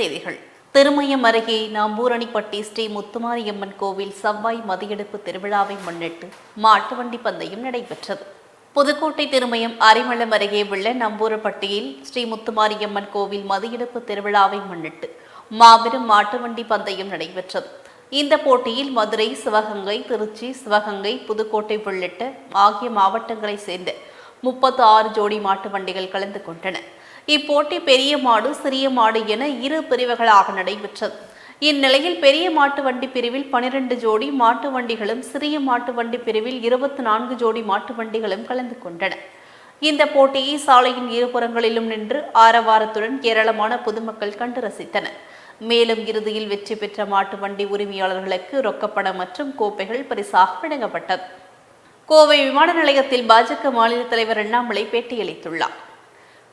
செய்திகள். திருமயம் அருகே நாம்பூரணிப்பட்டி ஸ்ரீ முத்துமாரியம்மன் கோவில் செவ்வாய் மதியெடுப்பு திருவிழாவை முன்னிட்டு மாட்டு வண்டி பந்தயம் நடைபெற்றது. புதுக்கோட்டை திருமயம் அரிமளம் அருகே உள்ள நம்பூரப்பட்டியில் ஸ்ரீ முத்துமாரியம்மன் கோவில் மதியெடுப்பு திருவிழாவை முன்னிட்டு மாபெரும் மாட்டு வண்டி பந்தயம் நடைபெற்றது. இந்த போட்டியில் மதுரை சிவகங்கை திருச்சி சிவகங்கை புதுக்கோட்டை உள்ளிட்ட ஆகிய மாவட்டங்களைச் சேர்ந்த முப்பத்து ஆறு ஜோடி மாட்டு வண்டிகள் கலந்து கொண்டன. இப்போட்டி பெரிய மாடு சிறிய மாடு என இரு பிரிவுகளாக நடைபெற்றது. இந்நிலையில் பெரிய மாட்டு வண்டி பிரிவில் பனிரெண்டு ஜோடி மாட்டு வண்டிகளும் சிறிய மாட்டு வண்டி பிரிவில் இருபத்தி நான்கு ஜோடி மாட்டு வண்டிகளும் கலந்து கொண்டன. இந்த போட்டியை சாலையின் இருபுறங்களிலும் நின்று ஆரவாரத்துடன் ஏராளமான பொதுமக்கள் கண்டு ரசித்தனர். மேலும் இறுதியில் வெற்றி பெற்ற மாட்டு வண்டி உரிமையாளர்களுக்கு ரொக்கப்பணம் மற்றும் கோப்பைகள் பரிசாக வழங்கப்பட்டது. கோவை விமான நிலையத்தில் பாஜக மாநில தலைவர் அண்ணாமலை பேட்டியளித்துள்ளார்.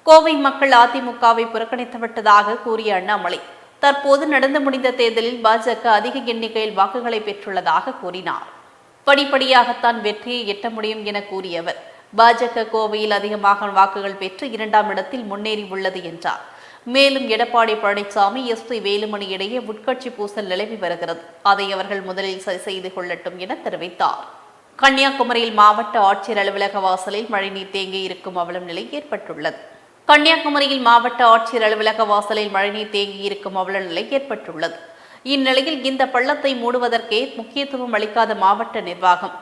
கோவை மக்கள் அதிமுகவை புறக்கணித்துவிட்டதாக கூறிய அண்ணாமலை தற்போது நடந்து முடிந்த தேர்தலில் பாஜக அதிக எண்ணிக்கையில் வாக்குகளை பெற்றுள்ளதாக கூறினார். படிப்படியாகத்தான் வெற்றியை எட்ட முடியும் என கூறியவர் பாஜக கோவையில் அதிகமாக வாக்குகள் பெற்று இரண்டாம் இடத்தில் முன்னேறி உள்ளது என்றார். மேலும் எடப்பாடி பழனிசாமி எஸ் பி வேலுமணி இடையே உட்கட்சி பூசல் நிலவி வருகிறது. அதை அவர்கள் முதலில் சரி செய்து கொள்ளட்டும் என தெரிவித்தார். கன்னியாகுமரியில் மாவட்ட ஆட்சியர் அலுவலக வாசலில் மழைநீர் தேங்கி இருக்கும் அவலம் நிலை ஏற்பட்டுள்ளது. கன்னியாகுமரியில் மாவட்ட ஆட்சியர் அலுவலக வாசலில் மழைநீர் தேங்கி இருக்கும் அவல நிலை ஏற்பட்டுள்ளது. இந்நிலையில் இந்த பள்ளத்தை மூடுவதற்கே முக்கியத்துவம் அளிக்காத மாவட்ட நிர்வாகம்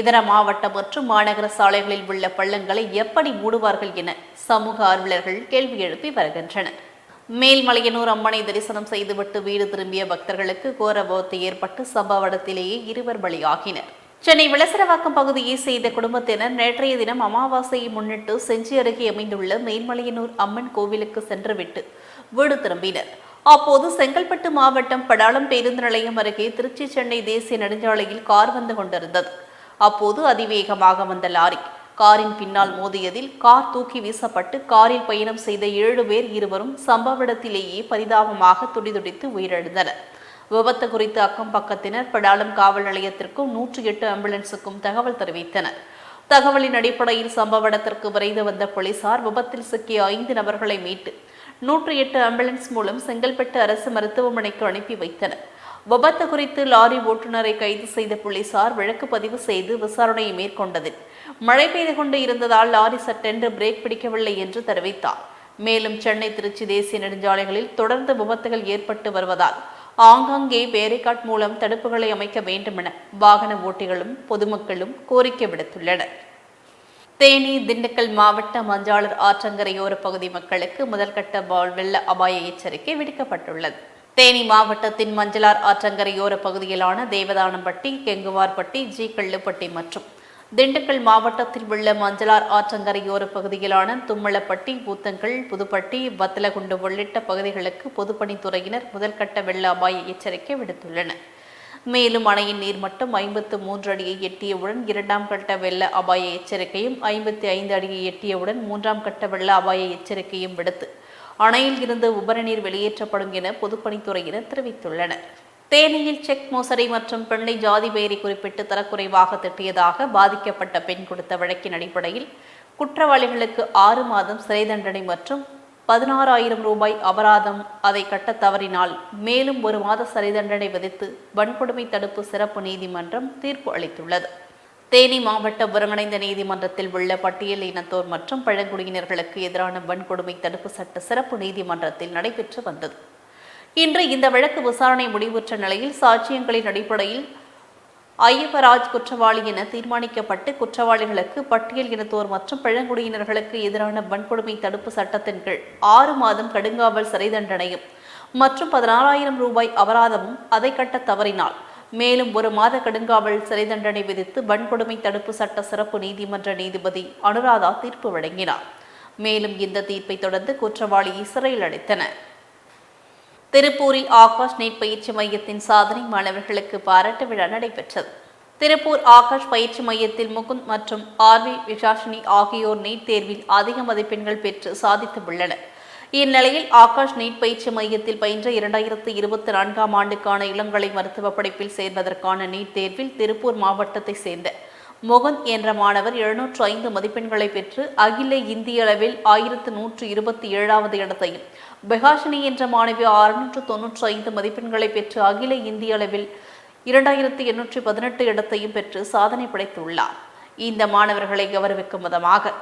இதர மாவட்டம் மற்றும் மாநகர சாலைகளில் உள்ள பள்ளங்களை எப்படி மூடுவார்கள் என சமூக ஆர்வலர்கள் கேள்வி எழுப்பி வருகின்றனர். மேல்மலையனூர் அம்மனை தரிசனம் செய்துவிட்டு வீடு திரும்பிய பக்தர்களுக்கு கோர ஏற்பட்டு சம்பவ இடத்திலேயே இருவர் பலியாகினர். சென்னை விளசரவாக்கம் பகுதியை செய்த குடும்பத்தினர் நேற்றைய தினம் அமாவாசையை முன்னிட்டு செஞ்சி அருகே அமைந்துள்ள மேன்மலையனூர் அம்மன் கோவிலுக்கு சென்றுவிட்டு வீடு திரும்பினர். அப்போது செங்கல்பட்டு மாவட்டம் படாளம் பேருந்து நிலையம் அருகே திருச்சி சென்னை தேசிய நெடுஞ்சாலையில் கார் வந்து கொண்டிருந்தது. அப்போது அதிவேகமாக வந்த லாரி காரின் பின்னால் மோதியதில் கார் தூக்கி வீசப்பட்டு காரில் பயணம் செய்த ஏழு பேர் இருவரும் சம்பவ இடத்திலேயே பரிதாபமாக துடிதுடித்து உயிரிழந்தனர். விபத்து குறித்து அக்கம் பக்கத்தினர் படாலம் காவல் நிலையத்திற்கும் நூற்றி எட்டு ஆம்புலன்ஸுக்கும் தகவல் தெரிவித்தனர். தகவலின் அடிப்படையில் சம்பவ இடத்திற்கு விரைந்து வந்த போலீசார் விபத்தில் சிக்கிய ஐந்து நபர்களை மீட்டு நூற்றி எட்டு ஆம்புலன்ஸ் மூலம் செங்கல்பட்டு அரசு மருத்துவமனைக்கு அனுப்பி வைத்தனர். விபத்து குறித்து லாரி ஓட்டுநரை கைது செய்த போலீசார் வழக்கு பதிவு செய்து விசாரணையை மேற்கொண்டது மழை பெய்து கொண்டு இருந்ததால் லாரி சட்டென்று பிரேக் பிடிக்கவில்லை என்று தெரிவித்தார். மேலும் சென்னை திருச்சி தேசிய நெடுஞ்சாலைகளில் தொடர்ந்து விபத்துகள் ஏற்பட்டு வருவதால் ஆங்காங்கே பேரிகாட் மூலம் தடுப்புகளை அமைக்க வேண்டுமென வாகன ஓட்டிகளும் பொதுமக்களும் கோரிக்கை விடுத்துள்ளனர். தேனி திண்டுக்கல் மாவட்ட மஞ்சாளர் ஆற்றங்கரையோர பகுதி மக்களுக்கு முதல்கட்ட வெள்ள அபாய எச்சரிக்கை விடுக்கப்பட்டுள்ளது. தேனி மாவட்டத்தின் மஞ்சளார் ஆற்றங்கரையோர பகுதியிலான தேவதானம்பட்டி கெங்குவார்பட்டி ஜி கள்ளுப்பட்டி மற்றும் திண்டுக்கல் மாவட்டத்தில் உள்ள மஞ்சளார் ஆற்றங்கரையோர பகுதியிலான தும்மளப்பட்டி பூத்தங்கல் புதுப்பட்டி வத்தலகுண்டு உள்ளிட்ட பகுதிகளுக்கு பொதுப்பணித்துறையினர் முதல்கட்ட வெள்ள அபாய எச்சரிக்கை விடுத்துள்ளனர். மேலும் அணையின் நீர்மட்டம் ஐம்பத்து மூன்று அடியை எட்டியவுடன் இரண்டாம் கட்ட வெள்ள அபாய எச்சரிக்கையும் ஐம்பத்தி ஐந்து அடியை எட்டியவுடன் மூன்றாம் கட்ட வெள்ள அபாய எச்சரிக்கையும் விடுத்து அணையில் இருந்து உபரிநீர் வெளியேற்றப்படும் என பொதுப்பணித்துறையினர் தெரிவித்துள்ளனர். தேனியில் செக் மோசடி மற்றும் பெண்ணை ஜாதி பெயரை குறிப்பிட்டு தரக்குறைவாக திட்டியதாக பாதிக்கப்பட்ட பெண் கொடுத்த வழக்கின் அடிப்படையில் குற்றவாளிகளுக்கு ஆறு மாதம் சிறை தண்டனை மற்றும் பதினாறாயிரம் ரூபாய் அபராதம். அதை கட்ட தவறினால் மேலும் ஒரு மாத சிறை தண்டனை விதித்து வன்கொடுமை தடுப்பு சிறப்பு நீதிமன்றம் தீர்ப்பு அளித்துள்ளது. தேனி மாவட்ட ஒருங்கிணைந்த நீதிமன்றத்தில் உள்ள பட்டியல் இனத்தோர் மற்றும் பழங்குடியினர்களுக்கு எதிரான வன்கொடுமை தடுப்பு சட்ட சிறப்பு நீதிமன்றத்தில் நடைபெற்று வந்தது. இன்று இந்த வழக்கு விசாரணை முடிவுற்ற நிலையில் சாட்சியங்களின் அடிப்படையில் ஐயப்பராஜ் குற்றவாளி என தீர்மானிக்கப்பட்டு குற்றவாளிகளுக்கு பட்டியல் இனத்தோர் மற்றும் பழங்குடியினர்களுக்கு எதிரான வன்கொடுமை தடுப்பு சட்டத்தின் கீழ் ஆறு மாதம் கடுங்காவல் சிறை தண்டனையும் மற்றும் பதினாறாயிரம் ரூபாய் அபராதமும் அதை கட்ட தவறினால் மேலும் ஒரு மாத கடுங்காவல் சிறை தண்டனை விதித்து வன்கொடுமை தடுப்பு சட்ட சிறப்பு நீதிமன்ற நீதிபதி அனுராதா தீர்ப்பு வழங்கினார். மேலும் இந்த தீர்ப்பை தொடர்ந்து குற்றவாளியை சிறையில் அடைத்தனர் திருப்பூரில் ஆகாஷ் நீட் பயிற்சி மையத்தின் சாதனை மாணவர்களுக்கு பாராட்டு விழா நடைபெற்றது. திருப்பூர் ஆகாஷ் பயிற்சி மையத்தில் முகுந்த் மற்றும் ஆர்வி விஷாஷினி ஆகியோர் நீட் தேர்வில் அதிக மதிப்பெண்கள் பெற்று சாதித்துள்ளனர். இந்நிலையில் ஆகாஷ் நீட் பயிற்சி மையத்தில் பயின்ற இரண்டாயிரத்து இருபத்தி நான்காம் ஆண்டுக்கான இளங்கலை மருத்துவ படிப்பில் சேர்வதற்கான நீட் தேர்வில் திருப்பூர் மாவட்டத்தை சேர்ந்த முகுந்த் என்ற மாணவர் எழுநூற்று ஐந்து மதிப்பெண்களை பெற்று அகில இந்திய அளவில் ஆயிரத்து நூற்று இருபத்தி ஏழாவது இடத்தையும் பெகாஷினி என்ற மாணவி அறுநூற்று தொன்னூற்றி ஐந்து மதிப்பெண்களை பெற்று அகில இந்திய அளவில் இரண்டாயிரத்தி எண்ணூற்றி பதினெட்டு இடத்தையும் பெற்று சாதனை படைத்துள்ளார். இந்த மாணவர்களை கௌரவிக்கும் விதமாக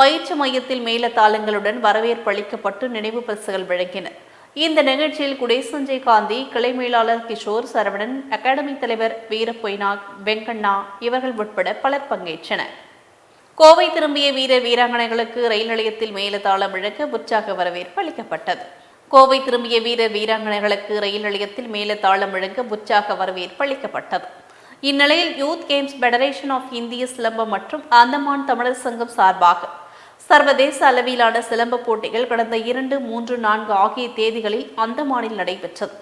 பயிற்சி மையத்தில் மேலதாளங்களுடன் வரவேற்பு அளிக்கப்பட்டு நினைவு பரிசுகள் வழங்கின. இந்த நிகழ்ச்சியில் குடே சஞ்சய் காந்தி கிளை மேலாளர் கிஷோர் சரவணன் அகாடமி தலைவர் வீரப்பொய்னாக் வெங்கண்ணா இவர்கள் உட்பட பலர் பங்கேற்றனர். கோவை திரும்பிய வீரர் வீராங்கனைகளுக்கு ரயில் நிலையத்தில் மேலதாளம் இழக்க உற்சாக வரவேற்பு அளிக்கப்பட்டது. கோவை திரும்பிய வீரர் வீராங்கனைகளுக்கு ரயில் நிலையத்தில் மேலதாளம் முழங்க உற்சாக வரவேற்பு அளிக்கப்பட்டது. இந்நிலையில் யூத் கேம்ஸ் ஃபெடரேஷன் ஆஃப் இந்திய சிலம்பம் மற்றும் அந்தமான் தமிழர் சங்கம் சார்பாக சர்வதேச அளவிலான சிலம்ப போட்டிகள் கடந்த இரண்டு மூன்று நான்கு ஆகிய தேதிகளில் அந்தமானில் நடைபெற்றது.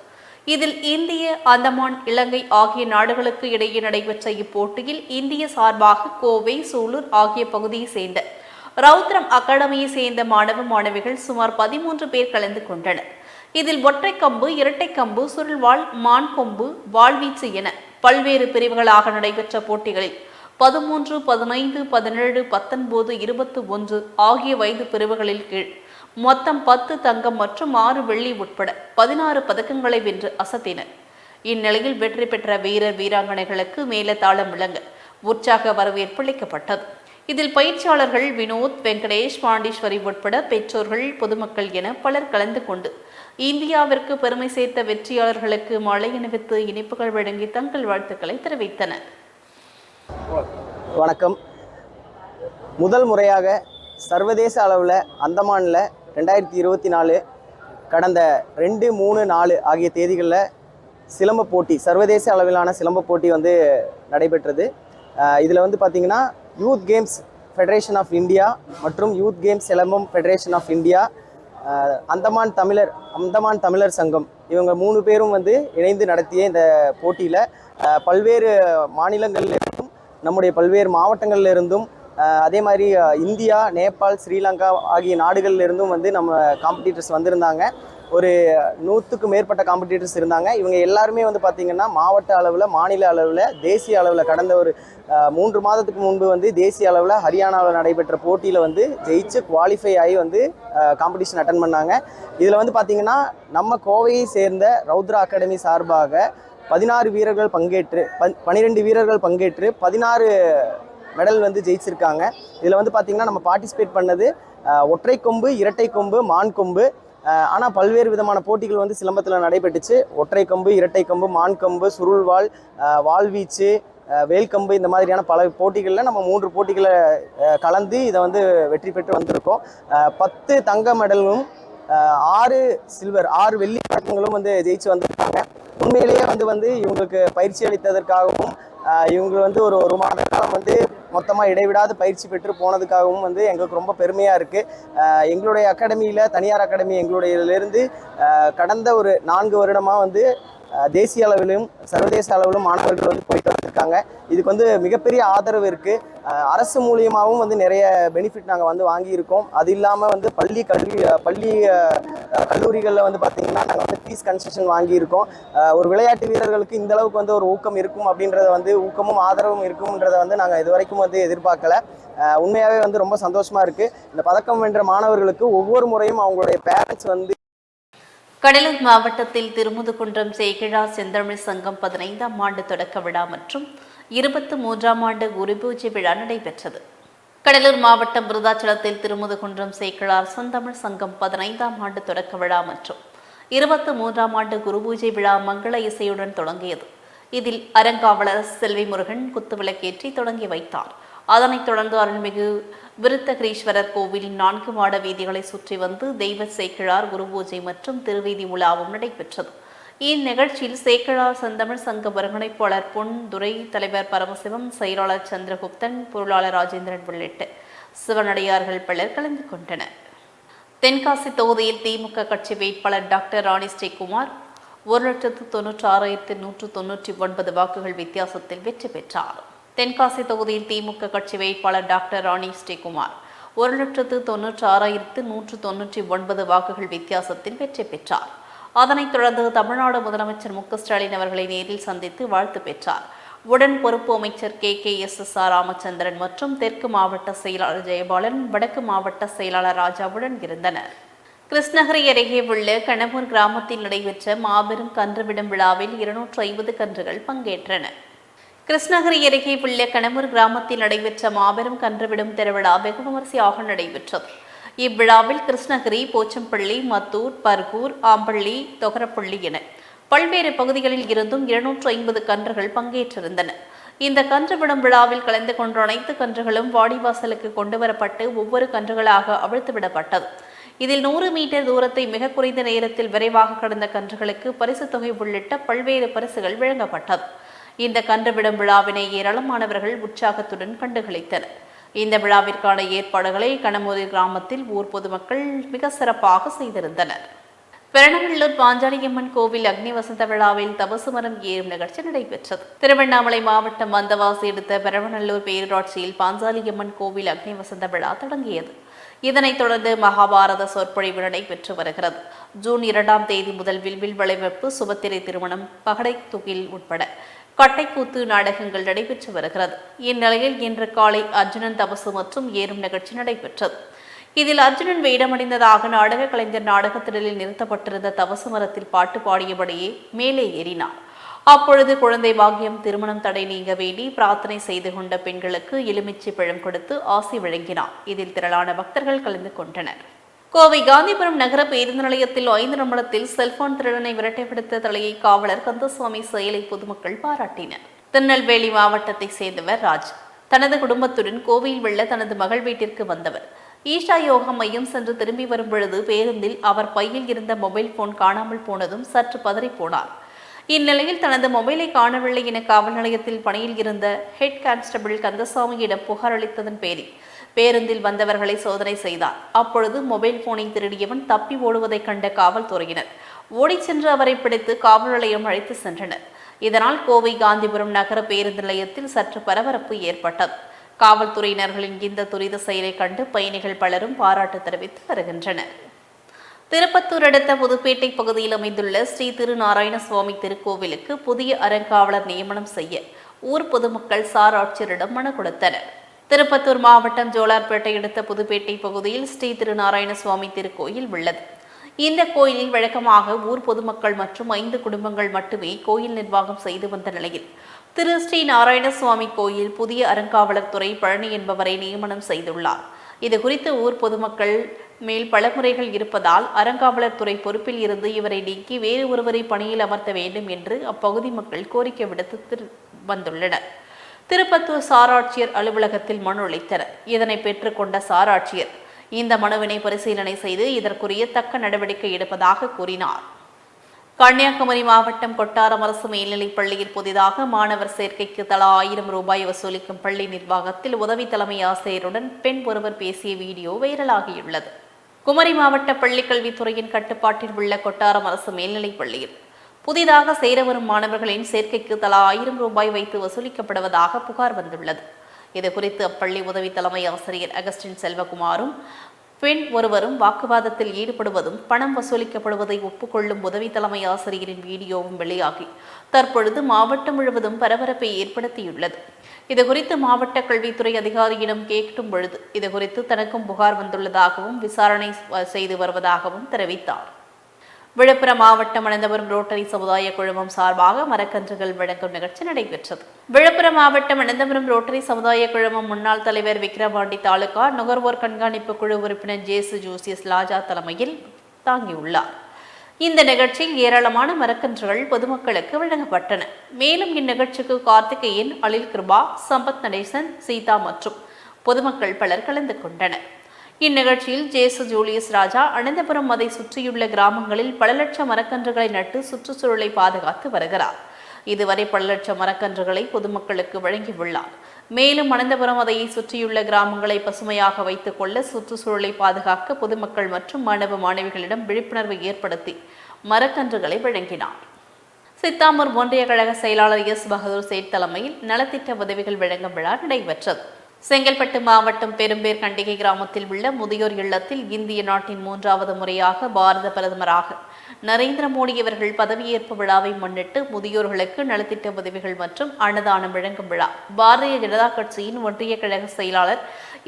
இதில் இந்திய அந்தமான் இலங்கை ஆகிய நாடுகளுக்கு இடையே நடைபெற்ற இப்போட்டியில் இந்திய சார்பாக கோவை சூலூர் ஆகிய பகுதியை சேர்ந்த ரவுத்ரம் அகாடமியை சேர்ந்த மாணவ மாணவிகள் சுமார் பதிமூன்று பேர் கலந்து கொண்டனர். இதில் ஒற்றை கம்பு இரட்டை கம்பு சுருள்வாள் மான் கொம்பு வாழ்வீச்சு என பல்வேறு பிரிவுகளாக நடைபெற்ற போட்டிகளில் பதிமூன்று பதினைந்து பதினேழு பத்தொன்பது இருபத்தி ஒன்று ஆகிய வயது பிரிவுகளில் கீழ் மொத்தம் பத்து தங்கம் மற்றும் ஆறு வெள்ளி உட்பட பதினாறு பதக்கங்களை வென்று அசத்தினர். இந்நிலையில் வெற்றி பெற்ற வீரர் வீராங்கனைகளுக்கு மேலதாளம் விளங்க உற்சாக வரவேற்பு அளிக்கப்பட்டது. இதில் பயிற்சியாளர்கள் வினோத் வெங்கடேஷ் பாண்டீஸ்வரி உட்பட பெற்றோர்கள் பொதுமக்கள் என பலர் கலந்து கொண்டு இந்தியாவிற்கு பெருமை சேர்த்த வெற்றியாளர்களுக்கு மழை அணிவித்து இனிப்புகள் வழங்கி தங்கள் வாழ்த்துக்களை தெரிவித்தனர். வணக்கம். முதல் முறையாக சர்வதேச அளவில் அந்தமானில் ரெண்டாயிரத்தி இருபத்தி நாலு கடந்த ரெண்டு மூணு நாலு ஆகிய தேதிகளில் சிலம்ப போட்டி சர்வதேச அளவிலான சிலம்ப போட்டி வந்து நடைபெற்றது. இதில் வந்து பார்த்திங்கன்னா youth games federation of India மற்றும் youth games Silambam federation of India Andaman தமிழர் அந்தமான் தமிழர் சங்கம் இவங்க மூணு பேரும் வந்து இணைந்து நடத்திய இந்த போட்டியில் பல்வேறு மாநிலங்களிலிருந்தும் நம்முடைய பல்வேறு மாவட்டங்களிலிருந்தும் அதே மாதிரி இந்தியா நேபாள் ஸ்ரீலங்கா ஆகிய நாடுகள்லேருந்தும் வந்து நம்ம காம்படிட்டர்ஸ் வந்திருந்தாங்க. ஒரு நூற்றுக்கு மேற்பட்ட காம்படிட்டர்ஸ் இருந்தாங்க. இவங்க எல்லாருமே வந்து பார்த்திங்கன்னா மாவட்ட அளவில் மாநில அளவில் தேசிய அளவில் கடந்த ஒரு மூன்று மாதத்துக்கு முன்பு வந்து தேசிய அளவில் ஹரியானாவில் நடைபெற்ற போட்டியில் வந்து ஜெயிச்சு குவாலிஃபை ஆகி வந்து காம்படிஷன் அட்டன் பண்ணாங்க. இதில் வந்து பார்த்திங்கன்னா நம்ம கோவையை சேர்ந்த ரௌத்ரா அகாடமி சார்பாக பதினாறு வீரர்கள் பங்கேற்று பன் பன்னிரெண்டு வீரர்கள் பங்கேற்று பதினாறு மெடல் வந்து ஜெயிச்சிருக்காங்க. இதில் வந்து பார்த்திங்கன்னா நம்ம பார்ட்டிசிபேட் பண்ணது ஒற்றை கொம்பு இரட்டை கொம்பு மான் கொம்பு. ஆனால் பல்வேறு விதமான போட்டிகள் வந்து சிலம்பத்தில் நடைபெற்றுச்சு. ஒற்றை கொம்பு இரட்டை கம்பு மான் கொம்பு சுருள்வாள் வாழ்வீச்சு வேல்கம்பு இந்த மாதிரியான பல போட்டிகளில் நம்ம மூன்று போட்டிகளை கலந்து இதை வந்து வெற்றி பெற்று வந்திருக்கோம். பத்து தங்க மெடலும் ஆறு சில்வர் ஆறு வெள்ளி பதக்கங்களும் வந்து ஜெயிச்சு வந்திருக்காங்க. உண்மையிலேயே வந்து வந்து இவங்களுக்கு பயிற்சி அளித்ததற்காகவும் இவங்க வந்து ஒரு ஒரு மாத காலம் வந்து மொத்தமாக இடைவிடாது பயிற்சி பெற்று போனதுக்காகவும் வந்து எங்களுக்கு ரொம்ப பெருமையாக இருக்குது எங்களுடைய அகாடமியில் தனியார் அகாடமி எங்களுடையதிலிருந்து கடந்த ஒரு நான்கு வருடமாக வந்து தேசிய அளவிலும் சர்வதேச அளவிலும் மாணவர்கள் வந்து போயிட்டு வந்திருக்காங்க. இதுக்கு வந்து மிகப்பெரிய ஆதரவு இருக்குது அரசு மூலியமாகவும் வந்து நிறைய பெனிஃபிட் நாங்கள் வந்து வாங்கியிருக்கோம். அது இல்லாமல் வந்து பள்ளி கல்வி பள்ளி கல்லூரிகளில் வந்து பார்த்திங்கன்னா நாங்கள் வந்து ஃபீஸ் கன்செஷன் வாங்கியிருக்கோம். ஒரு விளையாட்டு வீரர்களுக்கு இந்த அளவுக்கு வந்து ஒரு ஊக்கம் இருக்கும் அப்படின்றத வந்து ஊக்கமும் ஆதரவும் இருக்கும்ன்றதை வந்து நாங்கள் இது வரைக்கும் வந்து எதிர்பார்க்கல. உண்மையாகவே வந்து ரொம்ப சந்தோஷமாக இருக்குது இந்த பதக்கம் வென்ற மாணவர்களுக்கு ஒவ்வொரு முறையும் அவங்களுடைய பேரண்ட்ஸ் வந்து கடலூர் மாவட்டத்தில் திருமுதுகுன்றம் சேகிழா செந்தமிழ் சங்கம் பதினைந்தாம் ஆண்டு தொடக்க விழா மற்றும் இருபத்தி மூன்றாம் ஆண்டு குருபூஜை விழா நடைபெற்றது. கடலூர் மாவட்டம் விருதாச்சலத்தில் திருமுதுகுன்றம் சேக்கிழார் செந்தமிழ் சங்கம் பதினைந்தாம் ஆண்டு தொடக்க விழா மற்றும் இருபத்து மூன்றாம் ஆண்டு குருபூஜை விழா மங்கள இசையுடன் தொடங்கியது. இதில் அறங்காவலர் செல்வி முருகன் குத்துவிளக்கேற்றி தொடங்கி வைத்தார். அதனைத் தொடர்ந்து அருள்மிகு விருத்தகிரீஸ்வரர் கோவிலின் நான்கு மாட வீதிகளை சுற்றி வந்து தெய்வ சேக்கிழார் குருபூஜை மற்றும் திருவீதி உலாவும் நடைபெற்றது. இந்நிகழ்ச்சியில் சேக்கிழார் செந்தமிழ் சங்க ஒருங்கிணைப்பாளர் பொன் துரை தலைவர் பரமசிவம் செயலாளர் சந்திரகுப்தன் பொருளாளர் ராஜேந்திரன் உள்ளிட்ட சிவனடியார்கள் பலர் கலந்து கொண்டனர். தென்காசி தொகுதியில் திமுக கட்சி வேட்பாளர் டாக்டர் ராணி ஸ்ரீகுமார் ஒரு லட்சத்து தொன்னூற்றி ஆறாயிரத்து நூற்று தொன்னூற்றி ஒன்பது வாக்குகள் வித்தியாசத்தில் வெற்றி பெற்றார். தென்காசி தொகுதியில் திமுக கட்சி வேட்பாளர் டாக்டர் ராணி ஸ்ரீகுமார். ஒரு லட்சத்து தொன்னூற்றி ஆறாயிரத்து நூற்று தொன்னூற்றி ஒன்பது வாக்குகள் வித்தியாசத்தில் வெற்றி பெற்றார். அதனைத் தொடர்ந்து தமிழ்நாடு முதலமைச்சர் மு ஸ்டாலின் அவர்களை நேரில் சந்தித்து வாழ்த்து பெற்றார். உடன் பொறுப்பு அமைச்சர் K. K. S. S. R. Ramachandran மற்றும் தெற்கு மாவட்ட செயலாளர் ஜெயபாலன் வடக்கு மாவட்ட செயலாளர் ராஜாவுடன் இருந்தனர். கிருஷ்ணகிரி அருகே உள்ள கணவூர் கிராமத்தில் நடைபெற்ற மாபெரும் கன்றுவிடும் விழாவில் இருநூற்று ஐம்பது கன்றுகள் பங்கேற்றன. கிருஷ்ணகிரி அருகே உள்ள கணமூர் கிராமத்தில் நடைபெற்ற மாபெரும் கன்றுவிடும் திருவிழா வெகு விமரிசையாக நடைபெற்றது. இவ்விழாவில் கிருஷ்ணகிரி போச்சம்பள்ளி மத்தூர் பர்கூர் ஆம்பள்ளி தொகரப்பள்ளி என பல்வேறு பகுதிகளில் இருந்தும் இருநூற்று ஐம்பது கன்றுகள் பங்கேற்றிருந்தன. இந்த கன்று விடும் விழாவில் கலந்து கொண்ட அனைத்து கன்றுகளும் வாடிவாசலுக்கு கொண்டு வரப்பட்டு ஒவ்வொரு கன்றுகளாக அவிழ்த்து விடப்பட்டது. இதில் நூறு மீட்டர் தூரத்தை மிக குறைந்த நேரத்தில் விரைவாக கடந்த கன்றுகளுக்கு பரிசு தொகை உள்ளிட்ட பல்வேறு பரிசுகள் வழங்கப்பட்டது. இந்த கன்றுவிடும் விழாவினை ஏராளமானவர்கள் உற்சாகத்துடன் கண்டுகளித்தனர் இந்த விழாவிற்கான ஏற்பாடுகளை கணமூரி கிராமத்தில் ஊர் பொதுமக்கள் மிக சிறப்பாக செய்திருந்தனர். பெரணவள்ளூர் பாஞ்சாலியம்மன் கோவில் அக்னி வசந்த விழாவில் தபசு மரம் ஏறும் நிகழ்ச்சி நடைபெற்றது. திருவண்ணாமலை மாவட்டம் மந்தவாசி எடுத்த பெரவநல்லூர் பேரூராட்சியில் பாஞ்சாலியம்மன் கோவில் அக்னி வசந்த விழா தொடங்கியது. இதனைத் தொடர்ந்து மகாபாரத சொற்பொழிவு நடைபெற்று வருகிறது. ஜூன் இரண்டாம் தேதி முதல் வில்வில் வளைவெப்பு சுபத்திரை திருமணம் பகடை துகில் உட்பட கட்டைக்கூத்து நாடகங்கள் நடைபெற்று வருகிறது. இந்நிலையில் இன்று காலை அர்ஜுனன் தபசு மற்றும் ஏறும் நிகழ்ச்சி நடைபெற்றது. இதில் அர்ஜுனன் வேடமடைந்ததாக நாடக கலைஞர் நாடகத்திடலில் நிறுத்தப்பட்டிருந்த தவசு மரத்தில் பாட்டு பாடியபடியே மேலே ஏறினார். அப்பொழுது குழந்தை பாக்கியம் திருமணம் தடை நீங்க வேண்டி பிரார்த்தனை செய்து கொண்ட பெண்களுக்கு எலுமிச்சை பழம் கொடுத்து ஆசி வழங்கினார். இதில் திரளான பக்தர்கள் கலந்து கொண்டனர். கோவை காந்திபுரம் நகர பேருந்து நிலையத்தில் ஐந்து நிமிடத்தில் செல்போன் திருடனை விரட்டிப்பிடித்த தலையை காவலர் கந்தசுவாமி செயலை பொதுமக்கள் பாராட்டினர். திருநெல்வேலி மாவட்டத்தைச் சேர்ந்தவர் ராஜ். தனது குடும்பத்துடன் கோவையில் உள்ள தனது மகள் வீட்டிற்கு வந்தவர். ஈஷா யோகா மையம் சென்று திரும்பி வரும் பொழுது பேருந்தில் அவர் பையில் இருந்த மொபைல் போன் காணாமல் போனதும் சற்று பதறிப் போனார் இந்நிலையில் தனது மொபைலை காணவில்லை என காவல் நிலையத்தில் பணியில் இருந்த ஹெட் கான்ஸ்டபிள் கந்தசாமியிடம் புகார் அளித்ததன் பேரில் பேருந்தில் வந்தவர்களை சோதனை செய்தார். அப்பொழுது மொபைல் போனை திருடியவன் தப்பி ஓடுவதைக் கண்ட காவல்துறையினர் ஓடிச் சென்று அவரை பிடித்து காவல் நிலையம் அழைத்து சென்றனர். இதனால் கோவை காந்திபுரம் நகர பேருந்து நிலையத்தில் சற்று பரபரப்பு ஏற்பட்டது. காவல்துறையினர்களின் இந்த துரித செயலை கண்டு பயணிகள் பலரும் பாராட்டு தெரிவித்து வருகின்றனர். திருப்பத்தூர் அடுத்த புதுப்பேட்டை பகுதியில் அமைந்துள்ள ஸ்ரீ திருநாராயண சுவாமி திருக்கோவிலுக்கு புதிய அறங்காவலர் நியமனம் செய்ய ஊர் பொதுமக்கள் சார் ஆட்சியரிடம் மனு கொடுத்தனர். திருப்பத்தூர் மாவட்டம் ஜோலார்பேட்டை அடுத்த புதுப்பேட்டை பகுதியில் ஸ்ரீ திருநாராயண சுவாமி திருக்கோயில் உள்ளது. இந்த கோயிலில் வழக்கமாக ஊர் பொதுமக்கள் மற்றும் ஐந்து குடும்பங்கள் மட்டுமே கோயில் நிர்வாகம் செய்து வந்த நிலையில் திரு. ஸ்ரீ நாராயணசுவாமி கோயில் புதிய அறங்காவலர்துறை பழனி என்பவரை நியமனம் செய்துள்ளார். இது குறித்து ஊர் பொதுமக்கள் மேல் பல முறைகள் இருப்பதால் அறங்காவலர் துறை பொறுப்பில் இருந்து இவரை நீக்கி வேறு ஒருவரை பணியில் அமர்த்த வேண்டும் என்று அப்பகுதி மக்கள் கோரிக்கை விடுத்து திரு- வந்துள்ளனர். திருப்பத்தூர் சாராட்சியர் அலுவலகத்தில் மனு அளித்தனர். இதனை பெற்றுக்கொண்ட சாராட்சியர் இந்த மனுவினை பரிசீலனை செய்து இதற்குரிய தக்க நடவடிக்கை எடுப்பதாக கூறினார். கன்னியாகுமரி மாவட்டம் கொட்டாரம் அரசு மேல்நிலைப் பள்ளியில் புதிதாக மாணவர் சேர்க்கைக்கு தலா ஆயிரம் ரூபாய் வசூலிக்கும் பள்ளி நிர்வாகத்தில் உதவி தலைமை ஆசிரியருடன் பெண் ஒருவர் பேசிய வீடியோ வைரலாகியுள்ளது. குமரி மாவட்ட பள்ளிக்கல்வித்துறையின் கட்டுப்பாட்டில் உள்ள கொட்டாரம் அரசு மேல்நிலைப் பள்ளியில் புதிதாக சேர வரும் மாணவர்களின் சேர்க்கைக்கு தலா ஆயிரம் ரூபாய் வைத்து வசூலிக்கப்படுவதாக புகார் வந்துள்ளது. இதுகுறித்து அப்பள்ளி உதவி தலைமை ஆசிரியர் அகஸ்டின் செல்வகுமாரும் பெண் ஒருவரும் வாக்குவாதத்தில் ஈடுபடுவதும் பணம் வசூலிக்கப்படுவதை ஒப்புக்கொள்ளும் உதவி தலைமை ஆசிரியரின் வீடியோவும் வெளியாகி தற்பொழுது மாவட்டம் முழுவதும் பரபரப்பை ஏற்படுத்தியுள்ளது. இதுகுறித்து மாவட்ட கல்வித்துறை அதிகாரியிடம் கேட்கும் பொழுது இதுகுறித்து தனக்கும் புகார் வந்துள்ளதாகவும் விசாரணை செய்து வருவதாகவும் தெரிவித்தார். விழுப்புரம் மாவட்டம் அனந்தபுரம் ரோட்டரி சமுதாய குழுமம் சார்பாக மரக்கன்றுகள் வழங்கும் நிகழ்ச்சி நடைபெற்றது. விழுப்புரம் மாவட்டம் அனந்தபுரம் ரோட்டரி சமுதாய குழுமம் முன்னாள் தலைவர் விக்ரவாண்டி தாலுகா நுகர்வோர் கண்காணிப்பு குழு உறுப்பினர் ஜேசு ஜோசியஸ் லாஜா தலைமையில் தாங்கியுள்ளார். இந்த நிகழ்ச்சியில் ஏராளமான மரக்கன்றுகள் பொதுமக்களுக்கு வழங்கப்பட்டன. மேலும் இந்நிகழ்ச்சிக்கு கார்த்திகேயன் அலில் கிருபா சம்பத் நடேசன் சீதா மற்றும் பொதுமக்கள் பலர் கலந்து கொண்டனர். இந்நிகழ்ச்சியில் ஜேசு ஜூலியஸ் ராஜா அனந்தபுரம் அதை சுற்றியுள்ள கிராமங்களில் பல லட்சம் மரக்கன்றுகளை நட்டு சுற்றுச்சூழலை பாதுகாத்து வருகிறார். இதுவரை பல லட்சம் மரக்கன்றுகளை பொதுமக்களுக்கு வழங்கியுள்ளார். மேலும் அனந்தபுரம் அதையை சுற்றியுள்ள கிராமங்களை பசுமையாக வைத்துக் கொள்ள சுற்றுச்சூழலை பாதுகாக்க பொதுமக்கள் மற்றும் மாணவ மாணவிகளிடம் விழிப்புணர்வு ஏற்படுத்தி மரக்கன்றுகளை வழங்கினார். சித்தாமூர் ஒன்றிய கழக செயலாளர் எஸ். பகதூர் சேட் தலைமையில் நலத்திட்ட உதவிகள் வழங்கும் விழா நடைபெற்றது. செங்கல்பட்டு மாவட்டம் பெரும்பேர் கண்டிகை கிராமத்தில் உள்ள முதியோர் இல்லத்தில் இந்திய நாட்டின் மூன்றாவது முறையாக பாரத பிரதமராக நரேந்திர மோடி அவர்கள் பதவியேற்பு விழாவை முன்னிட்டு முதியோர்களுக்கு நலத்திட்ட உதவிகள் மற்றும் அன்னதானம் வழங்கும் விழா. பாரதிய ஜனதா கட்சியின் ஒன்றிய கழக செயலாளர்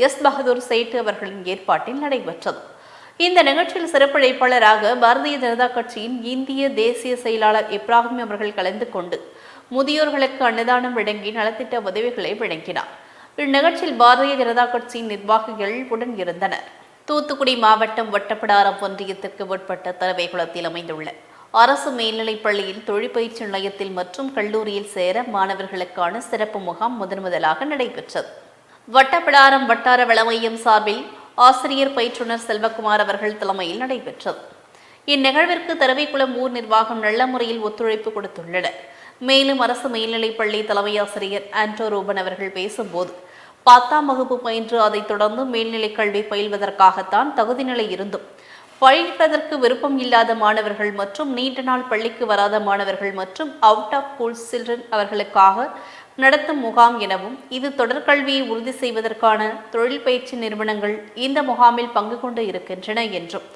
எஸ் பகதூர் சேட்டு அவர்களின் ஏற்பாட்டில் நடைபெற்றது. இந்த நிகழ்ச்சியில் சிறப்பிழைப்பாளராக பாரதிய ஜனதா கட்சியின் இந்திய தேசிய செயலாளர் இப்ராஹிம் அவர்கள் கலந்து கொண்டு முதியோர்களுக்கு அன்னதானம் வழங்கி நலத்திட்ட உதவிகளை வழங்கினார். இந்நிகழ்ச்சியில் பாரதிய ஜனதா கட்சியின் நிர்வாகிகள் உடன் இருந்தனர் தூத்துக்குடி மாவட்டம் வட்டப்பிடாரம் ஒன்றியத்திற்கு உட்பட்ட தலைவைகுளத்தில் அமைந்துள்ள அரசு மேல்நிலைப் பள்ளியில் தொழிற்பயிற்சி நிலையத்தில் மற்றும் கல்லூரியில் சேர மாணவர்களுக்கான சிறப்பு முகாம் முதன் முதலாக நடைபெற்றது. வட்டப்பிடாரம் வட்டார வளமையம் சார்பில் ஆசிரியர் பயிற்றுனர் செல்வகுமார் அவர்கள் தலைமையில் நடைபெற்றது. இந்நிகழ்விற்கு தரவைக்குளம் ஊர் நிர்வாகம் நல்ல முறையில் ஒத்துழைப்பு கொடுத்துள்ளனர். மேலும் அரசு மேல்நிலைப் பள்ளி தலைமை ஆசிரியர் ஆண்டோ ரூபன் அவர்கள் பேசும்போது பத்தாம் வகுப்பு பயின்று அதைத் தொடர்ந்து மேல்நிலைக் கல்வி பயில்வதற்காகத்தான் தகுதி நிலை இருந்தும். பயில்வதற்கு விருப்பம் இல்லாத மாணவர்கள் மற்றும் நீண்ட நாள் பள்ளிக்கு வராத மாணவர்கள் மற்றும் அவுட் ஆஃப் ஸ்கூல் சில்ட்ரன் அவர்களுக்காக நடத்தும் முகாம் எனவும் இது தொடர்கல்வியை உறுதி செய்வதற்கான தொழில் பயிற்சி நிறுவனங்கள் இந்த முகாமில் பங்கு கொண்டு இருக்கின்றன என்றும்.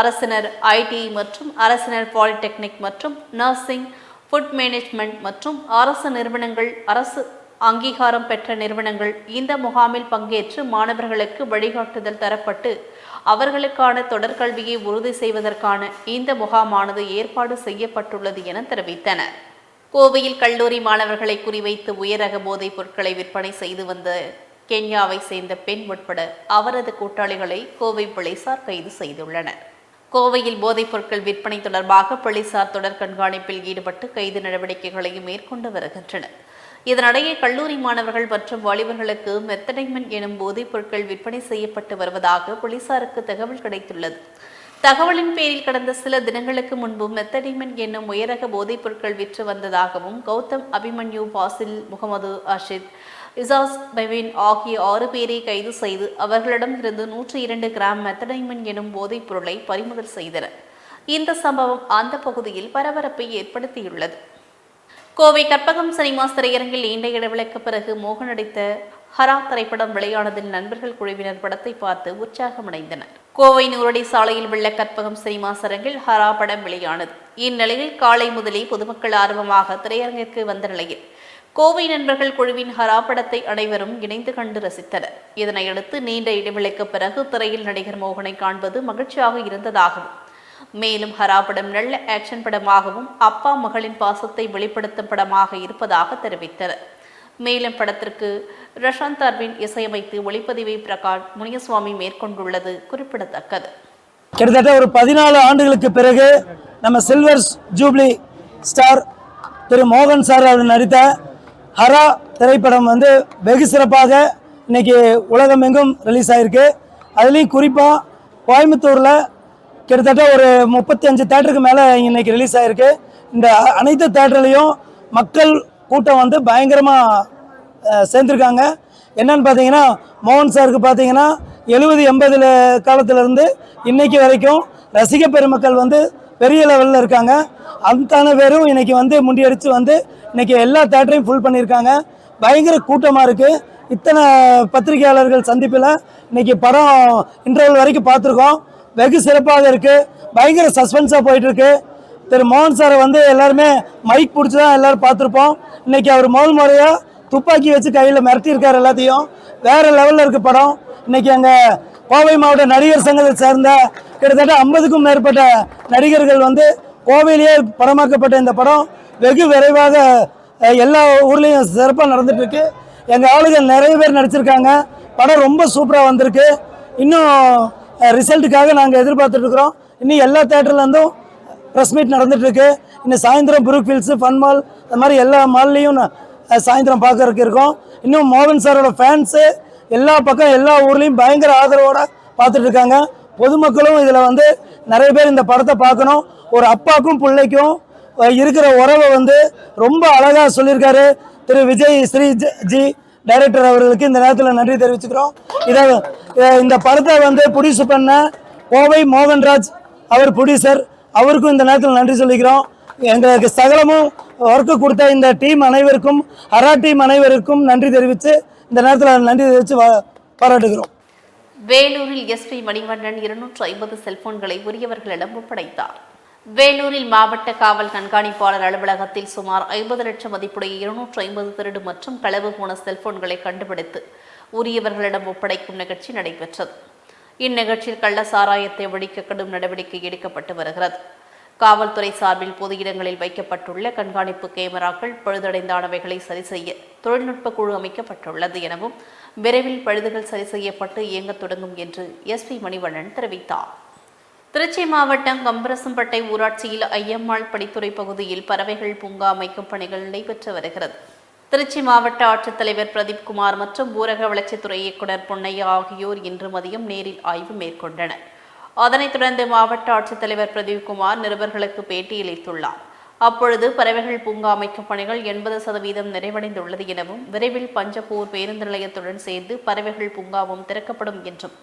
அரசினர் ஐடி மற்றும் அரசினர் பாலிடெக்னிக் மற்றும் நர்சிங் ஃபுட் மேனேஜ்மெண்ட் மற்றும் அரசு நிறுவனங்கள் அரசு அங்கீகாரம் பெற்ற நிறுவனங்கள் இந்த முகாமில் பங்கேற்று மாணவர்களுக்கு வழிகாட்டுதல் தரப்பட்டு அவர்களுக்கான தொடர்கல்வியை உறுதி செய்வதற்கான இந்த முகாமானது ஏற்பாடு செய்யப்பட்டுள்ளது என தெரிவித்தனர். கோவையில் கல்லூரி மாணவர்களை குறிவைத்து உயரக போதைப் பொருட்களை விற்பனை செய்து வந்த கென்யாவை சேர்ந்த பெண் உட்பட அவரது கூட்டாளிகளை கோவை போலீசார் கைது செய்துள்ளனர். கோவையில் போதைப் பொருட்கள் விற்பனை தொடர்பாக போலீசார் தொடர் கண்காணிப்பில் ஈடுபட்டு கைது நடவடிக்கைகளையும் மேற்கொண்டு வருகின்றனர். இதனிடையே கல்லூரி மாணவர்கள் மற்றும் வாலிபர்களுக்கு மெத்தடைமன் எனும் போதைப் பொருட்கள் விற்பனை செய்யப்பட்டு வருவதாக போலீசாருக்கு தகவல் கிடைத்துள்ளது. தகவலின் பேரில் கடந்த சில தினங்களுக்கு முன்பு மெத்தடிமன் என்னும் உயரக போதைப் பொருட்கள் விற்று வந்ததாகவும் கௌதம் அபிமன்யு பாசில் முகமது அஷித் இசாஸ் பெவின் ஆகிய ஆறு பேரை கைது செய்து அவர்களிடம் இருந்து நூற்றி இரண்டு கிராம் மெத்தடைமன் எனும் போதைப் பொருளை பறிமுதல் செய்தனர். இந்த சம்பவம் அந்த பகுதியில் பரபரப்பை ஏற்படுத்தியுள்ளது. கோவை கற்பகம் சினிமாஸ் திரையரங்கில் நீண்ட இடைவெளிக்கு பிறகு மோகன் அடித்த ஹரா திரைப்படம் வெளியானதில் நண்பர்கள் குழுவினர் படத்தை பார்த்து உற்சாகமடைந்தனர். கோவை நூறடி சாலையில் உள்ள கற்பகம் சினிமாஸ் அரங்கில் ஹரா படம் வெளியானது. இந்நிலையில் காலை முதலே பொதுமக்கள் ஆர்வமாக திரையரங்கிற்கு வந்த நிலையில் கோவை நண்பர்கள் குழுவின் ஹரா படத்தை அனைவரும் இணைந்து கண்டு ரசித்தனர். இதனையடுத்து நீண்ட இடைவெளிக்கு பிறகு திரையில் நடிகர் மோகனை காண்பது மகிழ்ச்சியாக இருந்ததாகவும் மேலும் ஹரா படம் நல்ல ஆக்ஷன் படமாகவும் அப்பா மகளின் பாசத்தை வெளிப்படுத்தும் படமாக இருப்பதாக தெரிவித்தனர் மேலும் படத்திற்கு ரஷாந்த் அர்வின் இசையமைத்து ஒளிப்பதிவை பிரகாஷ் முனியசுவாமி மேற்கொண்டுள்ளது குறிப்பிடத்தக்கது. கிட்டத்தட்ட ஒரு பதினாலு ஆண்டுகளுக்கு பிறகு நம்ம சில்வர் ஜூப்ளி ஸ்டார் திரு மோகன் சார் அவர் நடித்த ஹரா திரைப்படம் வந்து வெகு சிறப்பாக இன்னைக்கு உலகமெங்கும் ரிலீஸ் ஆயிருக்கு. அதுலேயும் குறிப்பாக கோயம்புத்தூரில் கிட்டத்தட்ட ஒரு முப்பத்தி அஞ்சு தேட்டருக்கு மேலே இன்னைக்கு ரிலீஸ் ஆயிருக்கு. இந்த அனைத்து தேட்டர்லேயும் மக்கள் கூட்டம் வந்து பயங்கரமாக சேர்ந்துருக்காங்க. என்னன்னு பார்த்தீங்கன்னா மோகன் சாருக்கு பார்த்தீங்கன்னா எழுபது எண்பதுல காலத்திலேருந்து இன்னைக்கு வரைக்கும் ரசிக பெருமக்கள் வந்து பெரிய லெவலில் இருக்காங்க. அத்தனை பேரும் இன்னைக்கு வந்து முண்டியடித்து வந்து இன்னைக்கு எல்லா தேட்டரையும் ஃபுல் பண்ணியிருக்காங்க. பயங்கர கூட்டமாக இருக்குது இத்தனை பத்திரிகையாளர்கள் சந்திப்பில் இன்னைக்கு படம் இன்டர்வல் வரைக்கும் பார்த்துருக்கோம். வெகு சிறப்பாக இருக்குது பயங்கர சஸ்பென்ஸாக போயிட்டுருக்கு. திரு மோகன் சாரை வந்து எல்லாருமே மைக் பிடிச்சி தான் எல்லோரும் பார்த்துருப்போம். இன்னைக்கு அவர் முதல் முறையாக துப்பாக்கி வச்சு கையில் மிரட்டியிருக்கார் எல்லாத்தையும். வேறு லெவலில் இருக்க படம். இன்னைக்கு அங்கே கோவை மாவட்ட நடிகர் சங்கத்தை சேர்ந்த கிட்டத்தட்ட ஐம்பதுக்கும் மேற்பட்ட நடிகர்கள் வந்து கோவையிலேயே படமாக்கப்பட்ட இந்த படம். வெகு விரைவாக எல்லா ஊர்லேயும் சிறப்பாக நடந்துகிட்ருக்கு எங்கள் ஆளுகள் நிறைய பேர் நடிச்சிருக்காங்க. படம் ரொம்ப சூப்பராக வந்திருக்கு. இன்னும் ரிசல்ட்டுக்காக நாங்கள் எதிர்பார்த்துட்ருக்குறோம். இன்னும் எல்லா தேட்டர்லேருந்தும் ப்ரெஸ் மீட் நடந்துகிட்ருக்கு இன்னும் சாயந்தரம் புரூக் ஹில்ஸு ஃபன் மால் அந்த மாதிரி எல்லா மால்லையும் சாயந்தரம் பார்க்கறதுக்கு இருக்கோம். இன்னும் மோகன் சாரோட ஃபேன்ஸு எல்லா பக்கம் எல்லா ஊர்லேயும் பயங்கர ஆதரவோடு பார்த்துட்ருக்காங்க. பொதுமக்களும் இதில் வந்து நிறைய பேர் இந்த படத்தை பார்க்கணும். ஒரு அப்பாக்கும் பிள்ளைக்கும் இருக்கிற உறவை வந்து ரொம்ப அழகாக சொல்லியிருக்காரு. திரு விஜய் ஸ்ரீ ஜி டைரக்டர் அவர்களுக்கு இந்த நேரத்தில் நன்றி தெரிவிச்சுக்கிறோம். இதை இந்த படத்தை வந்து ப்ரொடியூஸ் பண்ண கோவை மோகன்ராஜ் அவர் ப்ரொடியூசர் அவருக்கும் இந்த நேரத்தில் நன்றி சொல்லிக்கிறோம். எங்களுக்கு சகலமும் ஒர்க்கு கொடுத்த இந்த டீம் அனைவருக்கும் ஹரா டீம் அனைவருக்கும் நன்றி தெரிவித்து இந்த நேரத்தில் நன்றி தெரிவித்து பாராட்டுகிறோம். வேலூரில் எஸ்பி மணிவண்ணன் இருநூற்று ஐம்பது செல்போன்களை உரியவர்களிடம் ஒப்படைத்தார். வேலூரில் மாவட்ட காவல் கண்காணிப்பாளர் அலுவலகத்தில் சுமார் ஐம்பது லட்சம் மதிப்புடைய இருநூற்று ஐம்பது திருடு மற்றும் களவு போன செல்போன்களை கண்டுபிடித்து உரியவர்களிடம் ஒப்படைக்கும் நிகழ்ச்சி நடைபெற்றது. இந்நிகழ்ச்சியில் கள்ள சாராயத்தை ஒழிக்க கடும் நடவடிக்கை எடுக்கப்பட்டு வருகிறது. காவல்துறை சார்பில் பொது இடங்களில் வைக்கப்பட்டுள்ள கண்காணிப்பு கேமராக்கள் பழுதடைந்தானவைகளை சரி செய்ய தொழில்நுட்ப குழு அமைக்கப்பட்டுள்ளது எனவும் விரைவில் பழுதுகள் சரி செய்யப்பட்டு இயங்கத் தொடங்கும் என்று எஸ்பி மணிவண்ணன் தெரிவித்தார். திருச்சி மாவட்டம் கம்பரசம்பட்டை ஊராட்சியில் ஐயம்மாள் படித்துறை பகுதியில் பறவைகள் பூங்கா அமைக்கும் பணிகள் நடைபெற்று வருகிறது. திருச்சி மாவட்ட ஆட்சித்தலைவர் பிரதீப் குமார் மற்றும் ஊரக வளர்ச்சித்துறை இயக்குனர் பொன்னையா ஆகியோர் இன்று மதியம் நேரில் ஆய்வு மேற்கொண்டனர். அதனைத் தொடர்ந்து மாவட்ட ஆட்சித்தலைவர் பிரதீப் குமார் நிருபர்களுக்கு பேட்டியளித்துள்ளார் அப்பொழுது பறவைகள் பூங்கா அமைக்கும் பணிகள் எண்பது சதவீதம் நிறைவடைந்துள்ளது எனவும் விரைவில் பஞ்சப்பூர் பேருந்து நிலையத்துடன் சேர்ந்து பறவைகள் பூங்காவும் திறக்கப்படும் என்றும்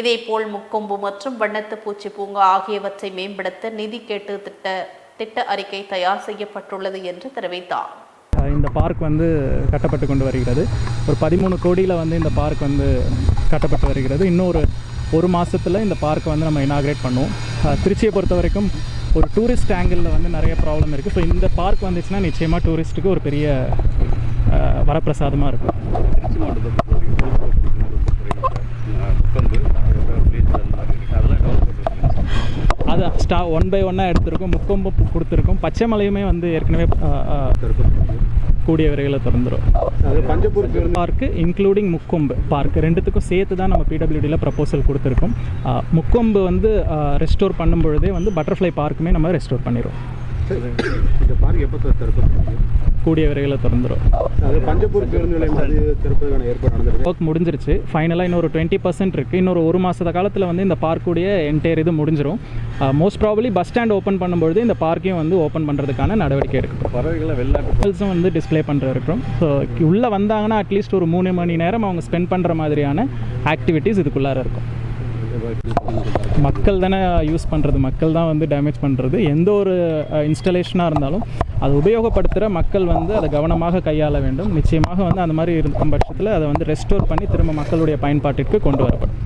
இதேபோல் முக்கொம்பு மற்றும் வண்ணத்து பூச்சி பூங்கா ஆகியவற்றை மேம்படுத்த நிதி கேட்டு திட்ட திட்ட அறிக்கை தயார் செய்யப்பட்டுள்ளது என்று தெரிவித்தார். இந்த பார்க் வந்து கட்டப்பட்டு கொண்டு வருகிறது. ஒரு பதிமூணு கோடியில் வந்து இந்த பார்க் வந்து கட்டப்பட்டு வருகிறது. இன்னும் ஒரு ஒரு மாதத்தில் இந்த பார்க்கை வந்து நம்ம இனாகிரேட் பண்ணுவோம். திருச்சியை பொறுத்த வரைக்கும் ஒரு டூரிஸ்ட் ஆங்கிளில் வந்து நிறைய ப்ராப்ளம் இருக்குது ஸோ இந்த பார்க் வந்துச்சுன்னா நிச்சயமாக டூரிஸ்ட்டுக்கு ஒரு பெரிய வரப்பிரசாதமாக இருக்கும் திருச்சி மாவட்டத்தை பொறுத்த வரைக்கும் பொதுப்பொதுத்துறை முக்கொம்பு அதெல்லாம் டெவலப் அது ஸ்டா ஒன் பை ஒன்னாக எடுத்திருக்கோம். முக்கொம்பு கொடுத்துருக்கோம். பச்சை மலையுமே வந்து ஏற்கனவே கூடிய விரைவில் திறந்துரும். அது Panjappur park including Mukkombu. Park ரெண்டுத்துக்கும் சேர்த்து தான் நம்ம பிடபிள்யூடியில் ப்ரப்போசல் கொடுத்துருக்கோம். முக்கொம்பு வந்து ரெஸ்டோர் பண்ணும் பொழுதே வந்து பட்டர்ஃப்ளை பார்க்குமே நம்ம ரெஸ்டோர் பண்ணிடுவோம் இந்த பார்க் எப்போ திறக்கப்படுது கூடிய விரைவில் திறந்துரும். அது பஞ்சப்பூர் பேருந்து நிலையம் அது திறப்பதற்கான ஏற்பாடு நடந்திருக்கு. ஒர்க் முடிஞ்சிருச்சு. ஃபைனலாக இன்னொரு டுவெண்ட்டி பர்சன்ட் இருக்குது இன்னொரு ஒரு மாத காலத்தில் வந்து இந்த பார்க்குடைய என்டையர் இது முடிஞ்சிரும். Most probably bus stand open பண்ணும்பொழுது இந்த பார்க்கையும் வந்து ஓப்பன் பண்ணுறதுக்கான நடவடிக்கை எடுக்கும் பறவைகளை வெளிநாட்டு ஹோட்டல்ஸும் வந்து டிஸ்ப்ளே பண்ணுற இருக்கிறோம் ஸோ உள்ளே வந்தாங்கன்னா அட்லீஸ்ட் ஒரு மூணு மணி நேரம் அவங்க ஸ்பெண்ட் பண்ணுற மாதிரியான ஆக்டிவிட்டீஸ் இதுக்குள்ளார இருக்கும். மக்கள் தானே யூஸ் பண்ணுறது மக்கள் தான் வந்து டேமேஜ் பண்ணுறது எந்த ஒரு இன்ஸ்டலேஷனாக இருந்தாலும் அதை உபயோகப்படுத்துகிற மக்கள் வந்து அதை கவனமாக கையாள வேண்டும். நிச்சயமாக வந்து அந்த மாதிரி இருக்கும் பட்சத்தில் அதை வந்து ரெஸ்டோர் பண்ணி திரும்ப மக்களுடைய பயன்பாட்டிற்கு கொண்டு வரப்படும்.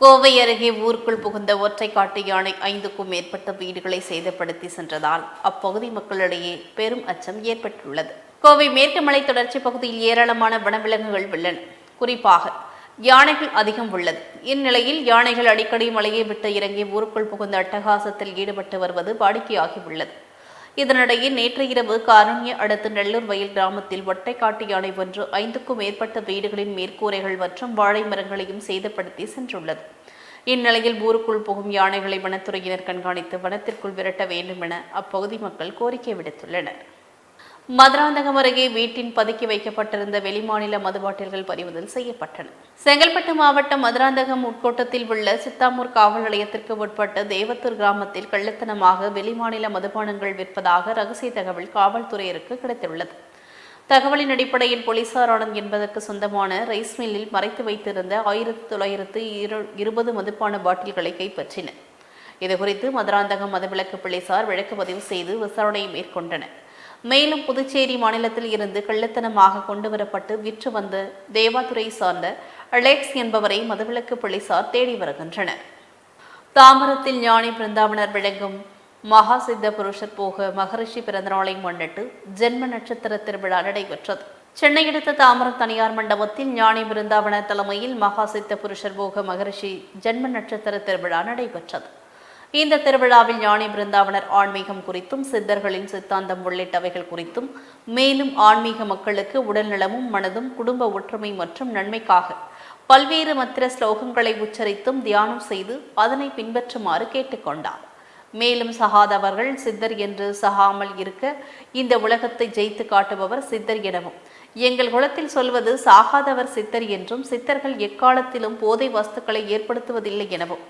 கோவை அருகே ஊருக்குள் புகுந்த ஒற்றை காட்டு யானை ஐந்துக்கும் மேற்பட்ட வீடுகளை சேதப்படுத்தி சென்றதால் அப்பகுதி மக்களிடையே பெரும் அச்சம் ஏற்பட்டுள்ளது. கோவை மேற்கு மலை தொடர்ச்சி பகுதியில் ஏராளமான வனவிலங்குகள் உள்ளன. குறிப்பாக யானைகள் அதிகம் உள்ளது. இந்நிலையில் யானைகள் அடிக்கடி மலையை விட்டு இறங்கி ஊருக்குள் புகுந்த அட்டகாசத்தில் ஈடுபட்டு வருவது வாடிக்கையாகி உள்ளது இதனிடையே நேற்று இரவு காரண்ய அடுத்து நெல்லூர் வயல் கிராமத்தில் ஒட்டைக்காட்டு யானை ஒன்று ஐந்துக்கும் மேற்பட்ட வீடுகளின் மேற்கூரைகள் மற்றும் வாழை மரங்களையும் சேதப்படுத்தி சென்றுள்ளது. இந்நிலையில் ஊருக்குள் புகும் யானைகளை வனத்துறையினர் கண்காணித்து வனத்திற்குள் விரட்ட வேண்டும் என அப்பகுதி மக்கள் கோரிக்கை விடுத்துள்ளனர். மதுராந்தகம் அருகே வீட்டின் பதுக்கி வைக்கப்பட்டிருந்த வெளிமாநில மதுபாட்டில்கள் பறிமுதல் செய்யப்பட்டன. செங்கல்பட்டு மாவட்டம் மதுராந்தகம் உட்கோட்டத்தில் உள்ள சித்தாமூர் காவல் நிலையத்திற்கு உட்பட்ட தேவத்தூர் கிராமத்தில் கள்ளத்தனமாக வெளிமாநில மதுபானங்கள் விற்பதாக ரகசிய தகவல் காவல்துறையினருக்கு கிடைத்துள்ளது. தகவலின் அடிப்படையில் போலீசார் என்பதற்கு சொந்தமான ரைஸ் மில்லில் மறைத்து வைத்திருந்த ஆயிரத்தி தொள்ளாயிரத்து இரு இருபது மதுபான பாட்டில்களை கைப்பற்றினர். இதுகுறித்து மதுராந்தகம் மதுவிலக்கு போலீசார் வழக்கு பதிவு செய்து விசாரணை மேற்கொண்டனர். மேலும் புதுச்சேரி மாநிலத்தில் இருந்து கள்ளத்தனமாக கொண்டுவரப்பட்டு விற்று வந்த தேவாதுரை சார்ந்த அலெக்ஸ் என்பவரை மதுவிலக்கு போலீசார் தேடி வருகின்றனர். தாமரத்தில் ஞானி பிருந்தாவனர் விளங்கும் மகா சித்த புருஷர் போக மகரிஷி பிறந்தநாளை முன்னிட்டு ஜென்ம நட்சத்திர திருவிழா நடைபெற்றது. சென்னை அடுத்த தாமரம் தனியார் மண்டபத்தில் ஞானி பிருந்தாவன தலைமையில் மகா சித்த புருஷர் போக மகரிஷி ஜென்ம நட்சத்திர திருவிழா நடைபெற்றது. இந்த திருவிழாவில் ஞானி பிருந்தாவனர் ஆன்மீகம் குறித்தும் சித்தர்களின் சித்தாந்தம் உள்ளிட்டவைகள் குறித்தும் மேலும் ஆன்மீக மக்களுக்கு உடல்நலமும் மனதும் குடும்ப ஒற்றுமை மற்றும் நன்மைக்காக பல்வேறு மத்திர ஸ்லோகங்களை உச்சரித்தும் தியானம் செய்து அதனை பின்பற்றுமாறு கேட்டுக்கொண்டார். மேலும் சகாதவர்கள் சித்தர் என்று சகாமல் இருக்க இந்த உலகத்தை ஜெயித்து காட்டுபவர் சித்தர் எனவும் எங்கள் குலத்தில் சொல்வது சாகாதவர் சித்தர் என்றும் சித்தர்கள் எக்காலத்திலும் போதை வஸ்துக்களை ஏற்படுத்துவதில்லை எனவும்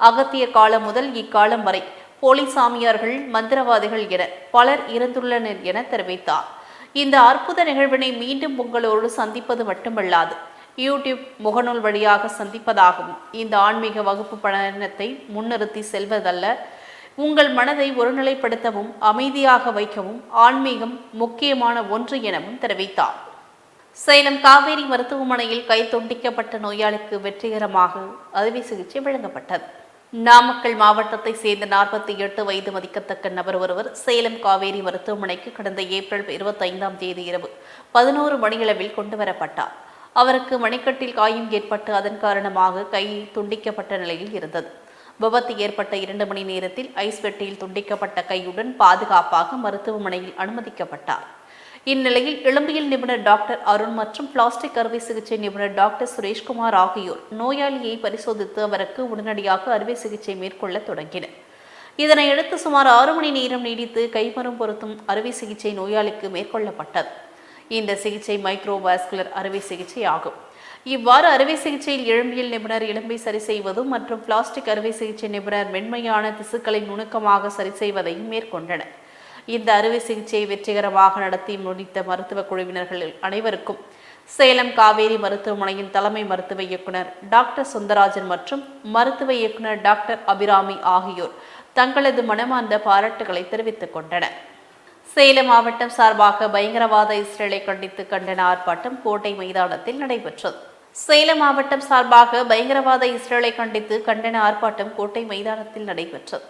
அகத்தியர் காலம் முதல் இக்காலம் வரை. போலி சாமியார்கள் மந்திரவாதிகள் என பலர் இறந்துள்ளனர் என தெரிவித்தார். இந்த அற்புத நிகழ்வினை மீண்டும் உங்களோடு சந்திப்பது மட்டுமல்லாது யூடியூப் முகநூல் வழியாக சந்திப்பதாகவும் இந்த ஆன்மீக வகுப்பு பயணத்தை முன்னிறுத்தி செல்வதல்ல உங்கள் மனதை ஒருநிலைப்படுத்தவும் அமைதியாக வைக்கவும் ஆன்மீகம் முக்கியமான ஒன்று எனவும் தெரிவித்தார். சேலம் காவேரி மருத்துவமனையில் கை துண்டிக்கப்பட்ட நோயாளிக்கு வெற்றிகரமாக அறுவை சிகிச்சை வழங்கப்பட்டது. நாமக்கல் மாவட்டத்தை சேர்ந்த நாற்பத்தி எட்டு வயது மதிக்கத்தக்க நபர் ஒருவர் சேலம் காவேரி மருத்துவமனைக்கு கடந்த ஏப்ரல் இருபத்தைந்தாம் தேதி இரவு பதினோரு மணியளவில் கொண்டுவரப்பட்டார். அவருக்கு மணிக்கட்டில் காயம் ஏற்பட்டு அதன் காரணமாக கை துண்டிக்கப்பட்ட நிலையில் இருந்தது. விபத்து ஏற்பட்ட இரண்டு மணி நேரத்தில் ஐஸ் பெட்டியில் துண்டிக்கப்பட்ட கையுடன் பாதுகாப்பாக மருத்துவமனையில் அனுமதிக்கப்பட்டார். இந்நிலையில் இளம்பியல் நிபுணர் டாக்டர் அருண் மற்றும் பிளாஸ்டிக் அறுவை சிகிச்சை நிபுணர் டாக்டர் சுரேஷ்குமார் ஆகியோர் நோயாளியை பரிசோதித்து அவருக்கு உடனடியாக அறுவை சிகிச்சை மேற்கொள்ள தொடங்கினர். இதனையடுத்து சுமார் ஆறு மணி நேரம் நீடித்து கைமரம் பொருத்தும் அறுவை சிகிச்சை நோயாளிக்கு மேற்கொள்ளப்பட்டது. இந்த சிகிச்சை மைக்ரோவாஸ்குலர் அறுவை சிகிச்சை ஆகும். இவ்வாறு அறுவை சிகிச்சையில் எழும்பியல் நிபுணர் எலும்பை சரி செய்வதும் மற்றும் பிளாஸ்டிக் அறுவை சிகிச்சை நிபுணர் மென்மையான திசுக்களை நுணுக்கமாக சரி செய்வதையும் மேற்கொண்டனர். இந்த அறுவை சிகிச்சையை வெற்றிகரமாக நடத்தி முடித்த மருத்துவ குழுவினர்கள் அனைவருக்கும் சேலம் காவேரி மருத்துவமனையின் தலைமை மருத்துவ இயக்குனர் டாக்டர் சுந்தராஜன் மற்றும் மருத்துவ இயக்குனர் டாக்டர் அபிராமி ஆகியோர் தங்களது மனமார்ந்த பாராட்டுகளை தெரிவித்துக் கொண்டனர். சேலம் மாவட்டம் சார்பாக பயங்கரவாத இஸ்ரேலை கண்டித்து கண்டன ஆர்ப்பாட்டம் கோட்டை மைதானத்தில் நடைபெற்றது. சேலம் மாவட்டம் சார்பாக பயங்கரவாத இஸ்ரேலை கண்டித்து கண்டன ஆர்ப்பாட்டம் கோட்டை மைதானத்தில் நடைபெற்றது.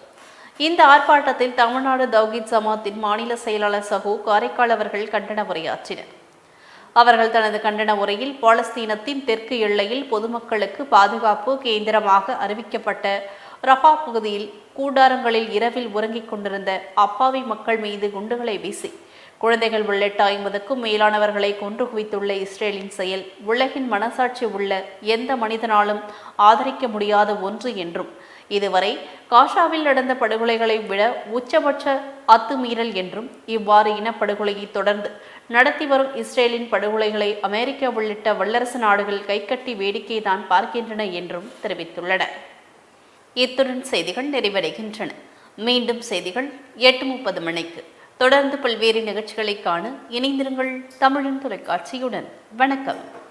இந்த ஆர்ப்பாட்டத்தில் தமிழ்நாடு தௌஹீத் ஜமாத்தின் மாநில செயலாளர் சகோ காரைக்கால் அவர்கள் கண்டன உரையாற்றினர். அவர்கள் தனது கண்டன உரையில் பாலஸ்தீனத்தின் தெற்கு எல்லையில் பொதுமக்களுக்கு பாதுகாப்பு கேந்திரமாக அறிவிக்கப்பட்ட ரஃபா பகுதியில் கூடாரங்களில் இரவில் உறங்கிக் கொண்டிருந்த அப்பாவி மக்கள் மீது குண்டுகளை வீசி குழந்தைகள் உள்ளிட்ட ஐம்பதுக்கும் மேலானவர்களை கொன்று குவித்துள்ள இஸ்ரேலின் செயல் உலகின் மனசாட்சி உள்ள எந்த மனிதனாலும் ஆதரிக்க முடியாத ஒன்று என்றும் இதுவரை காஷாவில் நடந்த படுகொலைகளை விட உச்சபட்ச அத்துமீறல் என்றும் இவ்வாறு இனப்படுகொலையை தொடர்ந்து நடத்தி வரும் இஸ்ரேலின் படுகொலைகளை அமெரிக்கா உள்ளிட்ட வல்லரசு நாடுகள் கைகட்டி வேடிக்கைதான் பார்க்கின்றன என்றும் தெரிவித்துள்ளனர் இத்துடன் செய்திகள் நிறைவடைகின்றன. மீண்டும் செய்திகள் எட்டு முப்பது மணிக்கு. தொடர்ந்து பல்வேறு நிகழ்ச்சிகளை காண இணைந்திருங்கள் தமிழின் தொலைக்காட்சியுடன். வணக்கம்.